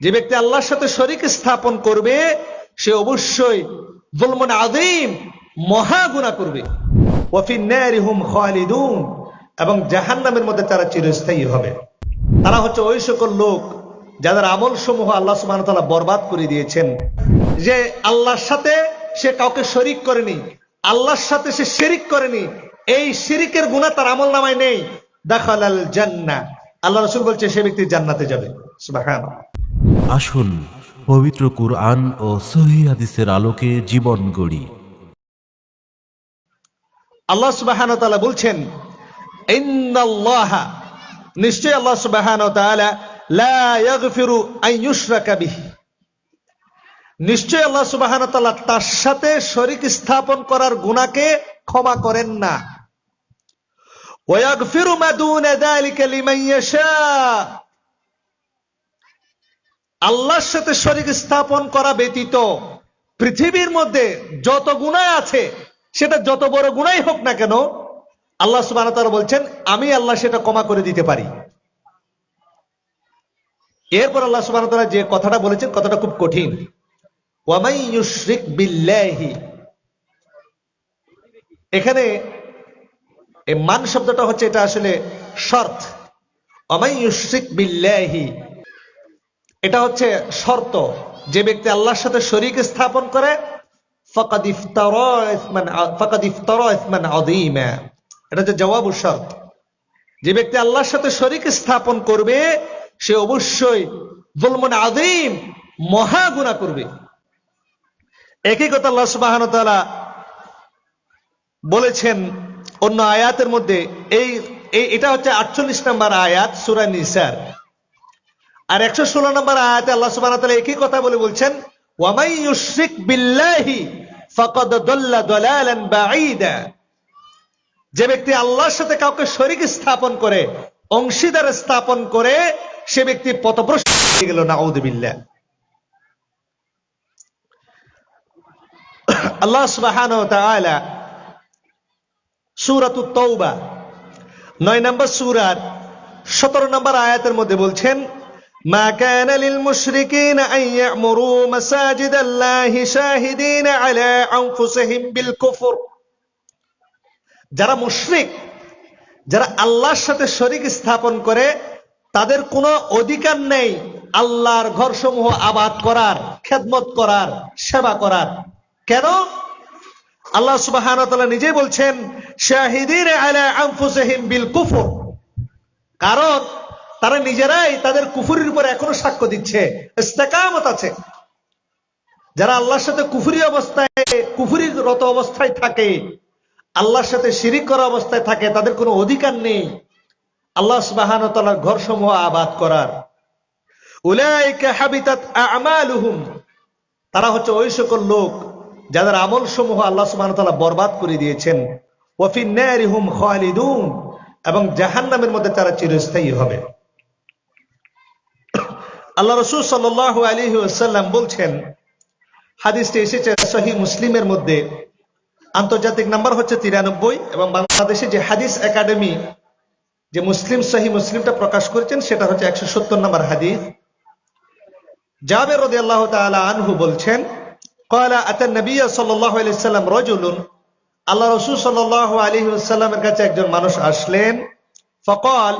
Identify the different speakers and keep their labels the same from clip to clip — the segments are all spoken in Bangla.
Speaker 1: যে ব্যক্তি আল্লাহর সাথে শরিক স্থাপন করবে, সে অবশ্যই জুলমন আদিম মহা গুণা করবে। এবং জাহান্নামের মধ্যে তারা চিরস্থায়ী হবে। তারা হচ্ছে ওই সকল লোক যাদের আমল সমূহ আল্লাহ ওয়া তাআলা বরবাদ করে দিয়েছেন। যে আল্লাহর সাথে সে কাউকে শরিক করেনি, আল্লাহর সাথে সে শিরিক করেনি, এই শিরিকের গুণা তার আমল নামায় নেই। দাখাল আল জান্নাহ। আল্লাহ রসুল বলছে, সে ব্যক্তি জান্নাতে যাবে।
Speaker 2: আসুন, পবিত্র কুরআন ও সহি হাদিসের আলোকে জীবন গড়ি।
Speaker 1: আল্লাহ সুবাহান বলছেন নিশ্চয় আল্লাহ সুবাহান নিশ্চয় আল্লাহ সুবাহান তার সাথে শরীক স্থাপন করার গুণাকে ক্ষমা করেন না। ওয়াগফিরু মা দুনা যালিকা লিমান ইয়াশা আল্লাহর সাথে শরীক স্থাপন করা ব্যতীত পৃথিবীর মধ্যে যত গুনাহ আছে, সেটা যত বড় গুনাই হোক না কেন, আল্লাহ সুবাহ বলছেন, আমি আল্লাহ সেটা ক্ষমা করে দিতে পারি। এরপর আল্লাহ সুবাহ যে কথাটা বলেছেন, কথাটা খুব কঠিন। এখানে মান শব্দটা হচ্ছে, এটা আসলে শর্ত। ওয়ামাই ইউশরিক বিল্লাহি। এটা হচ্ছে শর্ত। যে ব্যক্তি আল্লাহর সাথে শরীক স্থাপন করে যে ব্যক্তি আল্লাহর সাথে শরীক স্থাপন করবে, সে অবশ্যই করবে। একই কথা আল্লাহ বলেছেন অন্য আয়াতের মধ্যে এই, এটা হচ্ছে আটচল্লিশ নম্বর আয়াত, সূরা নিসার। আর একশো ষোলো নম্বর আয়াতে আল্লাহ সুবাহ একই কথা বলে বলছেন? ওয়ামাই যে ব্যক্তি আল্লাহর সাথে কাউকে শরীক স্থাপন করে, অংশীদার স্থাপন করে, সে ব্যক্তি হয়ে গেল নাউযুবিল্লাহ আল্লাহ সুবহানাহু ওয়া তাআলা সূরাতুত নম্বর সূরার 17 নম্বর আয়াতের মধ্যে বলছেন লিল মুশরিকিন আন ইয়ামুরু মাসাজিদ আল্লাহি শাহিদিন আলা আনফুসিহিম বিল কুফর। যারা মুশরিক, যারা আল্লাহর সাথে শরীক স্থাপন করে, তাদের কোনো অধিকার নেই আল্লাহর ঘরসমূহ আবাদ করার, খেদমত করার, সেবা করার। কেন? আল্লাহ ওয়া নিজেই বলছেন, শাহিদিন আলা আনফুসিহিম বিল কুফর। কারণ তারা নিজেরাই তাদের কুফুরির উপর এখনও সাক্ষ্য দিচ্ছে। ইস্তেকামত আছে। যারা আল্লাহর সাথে কুফুরি অবস্থায়, কুফুরির রত অবস্থায় থাকে, আল্লাহর সাথে শিরিক করা অবস্থায় থাকে, তাদের কোনো অধিকার নেই। আল্লাহ সুবাহান তালার ঘর সমূহ আবাদ করার। তারা হচ্ছে ওই সকল লোক যাদের আমল সমূহ আল্লাহ তাআলা বরবাদ করে দিয়েছেন। ওফিন এবং জাহান্নামের মধ্যে তারা চিরস্থায়ী হবে। আল্লাহ রসুল সাল্লাহ আলী সাল্লাম বলছেন, হাদিসটি এসেছে সহি মুসলিমের মধ্যে। আন্তর্জাতিক নাম্বার হচ্ছে তিরানব্বই এবং বাংলাদেশে যে হাদিস একাডেমি, যে মুসলিম সহি মুসলিমটা প্রকাশ করেছেন, সেটা হচ্ছে একশো সত্তর নাম্বার হাদিস। জাবের রদি আল্লাহ তালা আনহু বলছেন কয়লা আতেন নবিয়া সাল্লাহ আলি সাল্লাম রজুলুন আল্লাহ রসুল সাল্লাহ আলী সাল্লামের কাছে একজন মানুষ আসলেন, ফকল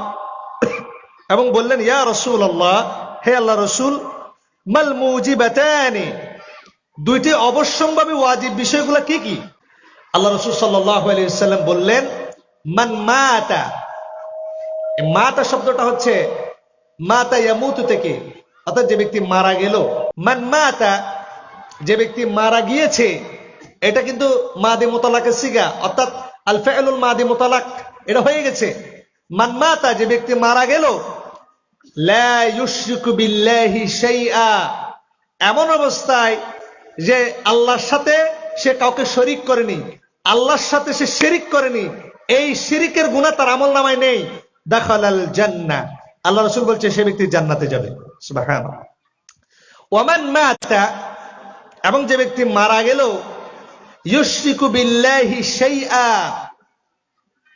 Speaker 1: এবং বললেন, ইয়া রসুল আল্লাহ হে আল্লাহ রসুল, মাল মুজিবাতানি, দুইটি অবশ্যম্ভাবী ওয়াজিব বিষয়গুলো কি কি? আল্লাহ রসুল সাল্লাম বললেন, মান মাতা মাতা শব্দটা হচ্ছে মাতা ইয়ামুতু থেকে, অর্থাৎ যে ব্যক্তি মারা গেল। মান মাতা, যে ব্যক্তি মারা গিয়েছে, এটা কিন্তু মাদি মোতালাকের সিগা, অর্থাৎ আল ফেলুল মাদি মোতালাক, এটা হয়ে গেছে। মান মাতা, যে ব্যক্তি মারা গেল লা ইউশরিকু বিল্লাহি শাইআ এমন অবস্থায় যে আল্লাহর সাথে সে কাউকে শরিক করেনি, আল্লাহর সাথে সে শিরিক করেনি, এই শিরিকের গুণা তার আমল নামায় নেই। দাখাল আল জান্নাহ আল্লাহ রসুল বলছে, সে ব্যক্তি জান্নাতে যাবে। মাতা, এবং যে ব্যক্তি মারা গেল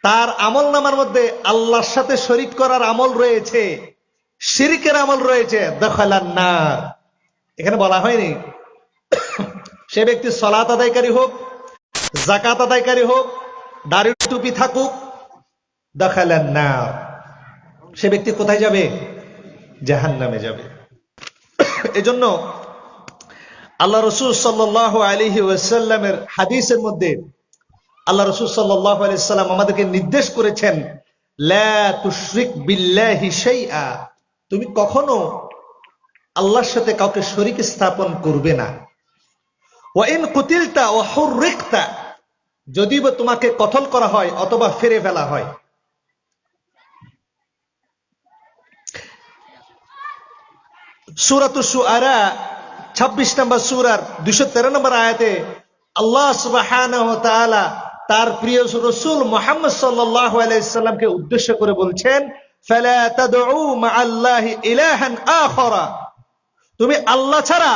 Speaker 1: তার আমল নামার মধ্যে আল্লাহর সাথে শরিক করার আমল রয়েছে। শিরিকের আমল রয়েছে দখলান এখানে বলা হয়নি। সে ব্যক্তি সলাত আদায়কারী হোক জাকাত আদায়কারী হোক দাড়ি টুপি থাকুক দখলান না সে ব্যক্তি কোথায় যাবে? জাহান নামে যাবে। এজন্য আল্লাহ রসুল সাল্লাহ আলহি ওয়াসাল্লামের হাদিসের মধ্যে আল্লাহ রসুল সাল্লাহ আলাইসাল্লাম আমাদেরকে নির্দেশ করেছেন, লা তুশরিক বিল্লাহি শাইআ। তুমি কখনো আল্লাহর সাথে কাউকে শরিক স্থাপন করবে না। ওয়াইন কুতিলতা ও হুররিকতা যদি বা তোমাকে কতল করা হয় অথবা ফিরে ফেলা হয়। সুরাত সুআরা ছাব্বিশ নম্বর সুরার দুশো তেরো নম্বর আয়াতে আল্লাহ তার প্রিয় রসুল মোহাম্মদ সাল্লাহ আলাইসাল্লামকে উদ্দেশ্য করে বলছেন তুমি আল্লাহ ছাড়া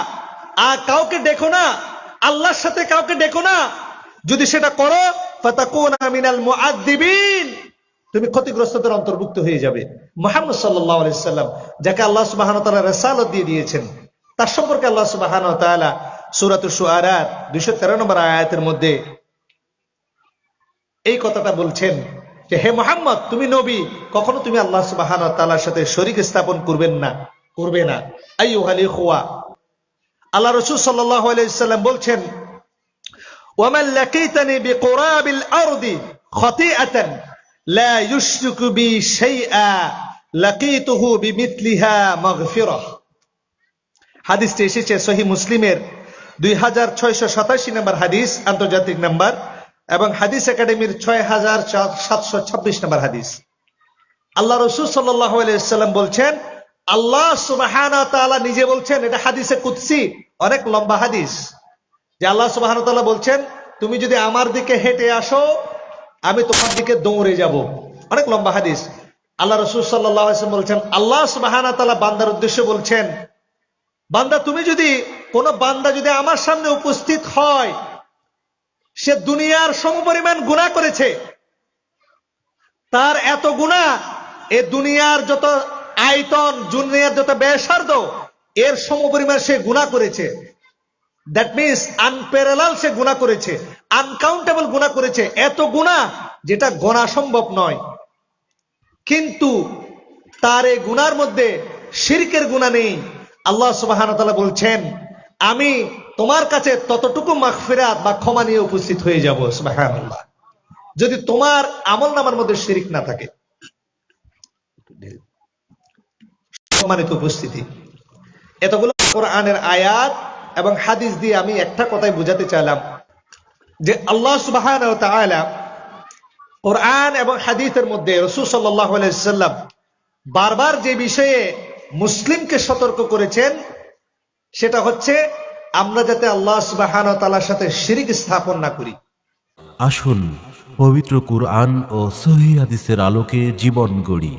Speaker 1: আর কাউকে ডেকো না, আল্লাহর সাথে কাউকে ডেকো না। যদি সেটা করো তুমি ক্ষতিগ্রস্তদের অন্তর্ভুক্ত হয়ে যাবে। মোহাম্মদ সাল্লাহ আলাইসাল্লাম যাকে আল্লাহ সুবাহান তালা রেসালত দিয়ে দিয়েছেন, তার সম্পর্কে আল্লাহ সুবাহান তালা সুরাতুর সুয়ারাত দুইশো তেরো নম্বর আয়াতের মধ্যে এই কথাটা বলছেন যে, হে মোহাম্মদ, তুমি নবী, কখনো তুমি আল্লাহ সুবাহান তালার সাথে শরিক স্থাপন করবেন না, করবে না। আই ওহালি হোয়া আল্লাহ রসুল সাল্লাহ বলছেন এসেছে মুসলিমের দুই হাজার ছয়শো সাতাশি হাদিস, আন্তর্জাতিক নাম্বার এবং হাদিস একাডেমির ছয় হাজার সাতশো ছাব্বিশ নম্বর হাদিস। আল্লাহ রসুল সাল্লাম বলছেন, আল্লাহ সুবাহ নিজে বলছেন, এটা হাদিসে কুৎসি অনেক লম্বা হাদিস। যে আল্লাহ সুবাহ বলছেন, তুমি যদি আমার দিকে হেঁটে আসো, আমি তোমার দিকে দৌড়ে যাব। অনেক লম্বা হাদিস। আল্লাহ রসুল সাল্লাম বলছেন, আল্লাহ সুবাহ বান্দার উদ্দেশ্যে বলছেন, বান্দা, তুমি যদি, কোন বান্দা যদি আমার সামনে উপস্থিত হয় সে দুনিয়ার সমপরিমাণ গুণা করেছে। তার এত গুণা এ দুনিয়ার যত আয়তন, দুনিয়ার যত বেসার্ধ এর সমপরিমাণ সে গুণা করেছে। দ্যাট মিনস আনপ্যারালাল সে গুণা করেছে আনকাউন্টেবল গুণা করেছে। এত গুণা যেটা গণা সম্ভব নয়। কিন্তু তার এই গুনার মধ্যে শিরকের গুণা নেই। আল্লাহ সুবাহ বলছেন, আমি তোমার কাছে ততটুকু মাগফিরাত বা ক্ষমা নিয়ে উপস্থিত হয়ে যাব সুবাহ যদি তোমার আমল নামার মধ্যে শিরিক না থাকে, সম্মানিত উপস্থিতি, এতগুলো কোরআনের আয়াত এবং হাদিস দিয়ে আমি একটা কথাই বুঝাতে চাইলাম, যে আল্লাহ সুবাহ কোরআন এবং হাদিসের মধ্যে রসুল সাল্লাহ সাল্লাম বারবার যে বিষয়ে মুসলিমকে সতর্ক করেছেন, সেটা হচ্ছে আমরা যাতে আল্লাহ সুবাহান তালার সাথে শিরিক স্থাপন না করি।
Speaker 2: আসুন পবিত্র কুরআন ও সহি আলোকে জীবন গড়ি।